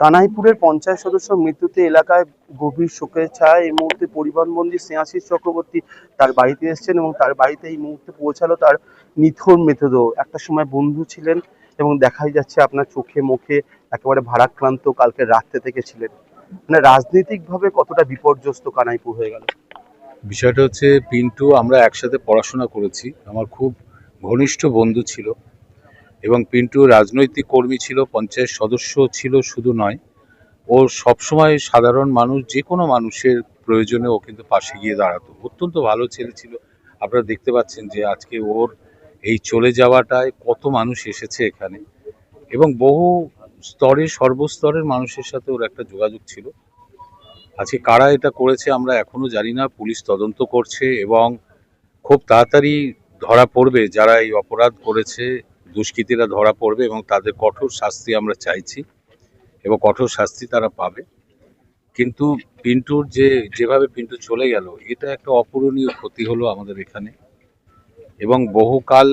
কানাইপুরের পঞ্চায়েত সদস্য মৃত্যুতে এলাকায় গভীর শোকের ছায়া। এই মুহূর্তে পরিবহনবন্দী স্নেহাশিস চক্রবর্তী তার বাড়িতে এসেছেন এবং তার বাড়িতে এই মুহূর্তে পৌঁছালো তার নিথর মৃতদেহ। একটা সময় বন্ধু ছিলেন এবং দেখাই যাচ্ছে আপনার চোখে মুখে একেবারে ভারাক্রান্ত কালকে রাত্রে থেকে ছিলেন। মানে রাজনৈতিকভাবে কতটা বিপর্যস্ত কানাইপুর হয়ে গেল? বিষয়টা হচ্ছে, পিন্টু, আমরা একসাথে পড়াশোনা করেছি। আমার খুব ঘনিষ্ঠ বন্ধু ছিল। এবং পিন্টু রাজনৈতিক কর্মী ছিল, পঞ্চায়েত সদস্য ছিল শুধু নয়। ও সবসময় সাধারণ মানুষ, যে কোনো মানুষের প্রয়োজনে ও কিন্তু পাশে গিয়ে দাঁড়াতো। অত্যন্ত ভালো ছেলে ছিল। আপনারা দেখতে পাচ্ছেন যে আজকে ওর এই চলে যাওয়াটায় কত মানুষ এসেছে এখানে এবং বহু স্তরে, সর্বস্তরের মানুষের সাথে ওর একটা যোগাযোগ ছিল। আজকে কারা এটা করেছে আমরা এখনও জানি না। পুলিশ তদন্ত করছে এবং খুব তাড়াতাড়ি ধরা পড়বে যারা এই অপরাধ করেছে। দুষ্কৃতীরা ধরা পড়বে এবং তাদের কঠোর শাস্তি আমরা চাইছি এবং কঠোর শাস্তি তারা পাবে। কিন্তু পিন্টুর যে, যেভাবে পিন্টু চলে গেল, এটা একটা অপূরণীয় ক্ষতি হলো আমাদের এখানে। এবং বহুকাল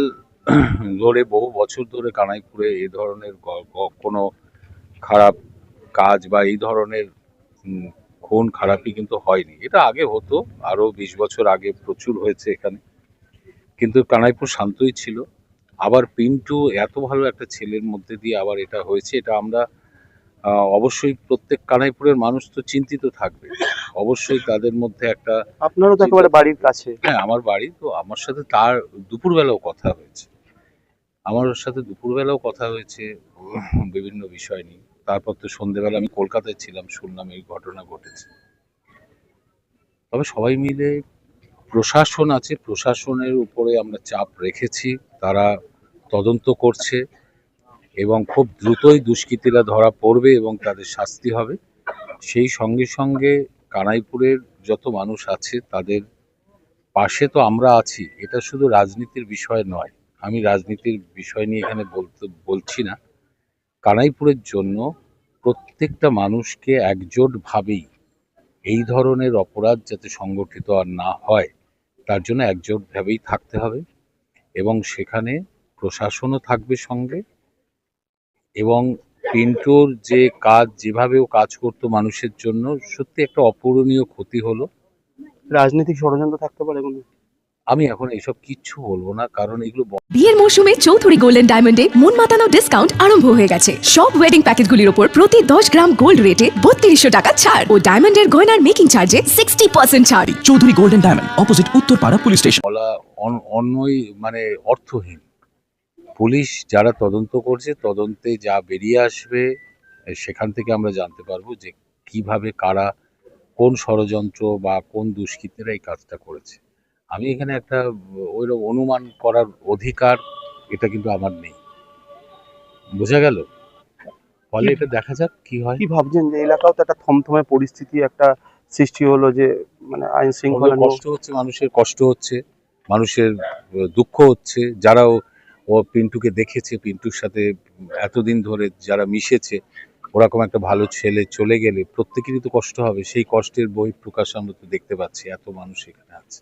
ধরে, বহু বছর ধরে কানাইপুরে এই ধরনের কোনো খারাপ কাজ বা এই ধরনের খুন খারাপই কিন্তু হয়নি। এটা আগে হতো, আরও বিশ বছর আগে প্রচুর হয়েছে এখানে। কিন্তু কানাইপুর শান্তই ছিল। আবার পিন্টু এত ভালো একটা ছেলের মধ্যে দিয়ে আবার এটা হয়েছে এটা আমরা অবশ্যই প্রত্যেক কানাইপুরের মানুষ তো চিন্তিত থাকবে। অবশ্যই তাদের মধ্যে একটা আপনারও তো একেবারে বাড়ির কাছে। হ্যাঁ আমার বাড়ি তো আমার সাথে তার দুপুরবেলাও কথা হয়েছে। আমার সাথে দুপুরবেলাও কথা হয়েছে বিভিন্ন বিষয় নিয়ে। তারপর তো সন্ধেবেলা আমি কলকাতায় ছিলাম শুনলাম এই ঘটনা ঘটেছে। তবে সবাই মিলে প্রশাসন আছে প্রশাসনের উপরে আমরা চাপ রেখেছি। তারা তদন্ত করছে এবং খুব দ্রুতই দুষ্কৃতীরা ধরা পড়বে এবং তাদের শাস্তি হবে। সেই সঙ্গে সঙ্গে কানাইপুরের যত মানুষ আছে, তাদের পাশে তো আমরা আছি। এটা শুধু রাজনীতির বিষয় নয়। আমি রাজনীতির বিষয় নিয়ে এখানে বলতে, বলছি না। কানাইপুরের জন্য প্রত্যেকটা মানুষকে একজোটভাবেই এই ধরনের অপরাধ যাতে সংগঠিত আর না হয়, তার জন্য একজোটভাবেই থাকতে হবে। এবং সেখানে প্রশাসনও থাকবে সঙ্গে এবং পিন্টুর যে কাজ যেভাবে ও কাজ করতো মানুষের জন্য সত্যি একটা অপূরণীয় ক্ষতি হলো। রাজনৈতিক ষড়যন্ত্র থাকতে পারে কোনো? আমি এখন এইসব কিচ্ছু বলব না কারণ এগুলো বিয়ের মৌসুমে চৌধুরী গোল্ডেন ডায়মন্ডে মন মাতানো ডিসকাউন্ট আরম্ভ হয়ে গেছে। সব ওয়েডিং প্যাকেজগুলির উপর প্রতি দশ গ্রাম গোল্ড রেটে বত্রিশশো টাকা ছাড়। ও ডায়মন্ডের গয়নার মেকিং চার্জে সিক্সটি পার্সেন্ট ছাড়। Chowdhury golden diamond opposite Uttarpara police station বলা অন্যই মানে অর্থহীন। পুলিশ যারা তদন্ত করছে তদন্তে যা বেরিয়ে আসবে সেখান থেকে আমরা জানতে পারব যে কীভাবে কারা কোন ষড়যন্ত্র বা কোন দুষ্কৃতীরা এই কাজটা করেছে। আমি এখানে একটা ওই অনুমান করার অধিকার এটা কিন্তু আমার নেই। বোঝা গেল? ফলে এটা দেখা যাক কি হয়। কি ভাবছেন যে এলাকাও তো একটা থমথমে পরিস্থিতি একটা সৃষ্টি হলো যে মানে আইন শৃঙ্খলা কষ্ট হচ্ছে মানুষের কষ্ট হচ্ছে মানুষের দুঃখ হচ্ছে যারা ও- পিন্টুকে দেখেছে, পিন্টুর সাথে এতদিন ধরে যারা মিশেছে ওরকম একটা ভালো ছেলে চলে গেলে প্রত্যেকেরই তো কষ্ট হবে। সেই কষ্টের বই প্রকাশ আমরা তো দেখতে পাচ্ছি, এত মানুষ এখানে আছে।